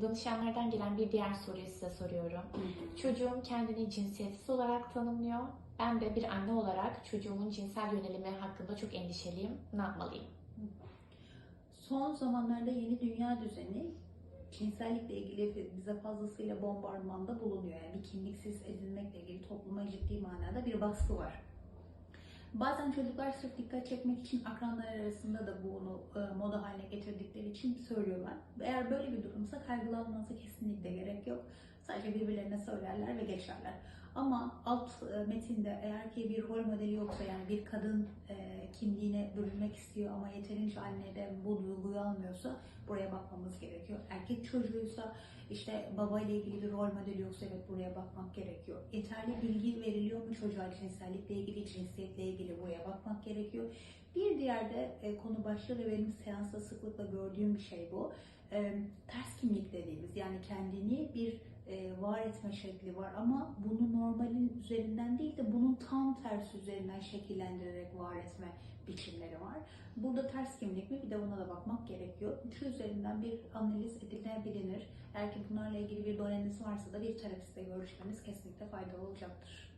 Danışanlardan gelen bir diğer soruyu size soruyorum. Çocuğum kendini cinsiyetsiz olarak tanımlıyor. Ben de bir anne olarak çocuğumun cinsel yönelimi hakkında çok endişeliyim. Ne yapmalıyım? Son zamanlarda yeni dünya düzeni cinsellikle ilgili bize fazlasıyla bombardımanda bulunuyor. Yani bir kimliksiz edinmekle ilgili topluma ciddi manada bir baskı var. Bazen çocuklar sırf dikkat çekmek için akranlar arasında da bunu e, moda haline getirdikleri için söylüyorlar. Eğer böyle bir durumsa kaygılanmanıza kesinlikle gerek yok. Sadece birbirlerine söylerler ve geçerler. Ama alt e, metinde eğer ki bir rol modeli yoksa yani bir kadın e, kimliğine bürünmek istiyor ama yeterince annede bu duyguyu almıyorsa buraya bakmamız gerekiyor. Erkek çocuğuysa işte baba ile ilgili bir rol modeli yoksa evet buraya bakmak gerekiyor. Yeterli bilgi veriliyor mu çocuğa cinsellikle ilgili, cinsiyetle ilgili buraya bakmak gerekiyor. Bir diğer de e, konu başlığı ve benim seansta sıklıkla gördüğüm bir şey bu. E, ters kimlik dediğimiz yani kendini bir e, var etme şekli var ama bunu normalin üzerinden değil de bunun tam tersi üzerinden şekillendirerek var etme biçimleri var. Burada ters kimlik mi bir de buna da bakmak gerekiyor. Şu üzerinden bir analiz edilebilir. Eğer ki bunlarla ilgili bir doneniz varsa da bir terapistle görüşmeniz kesinlikle faydalı olacaktır.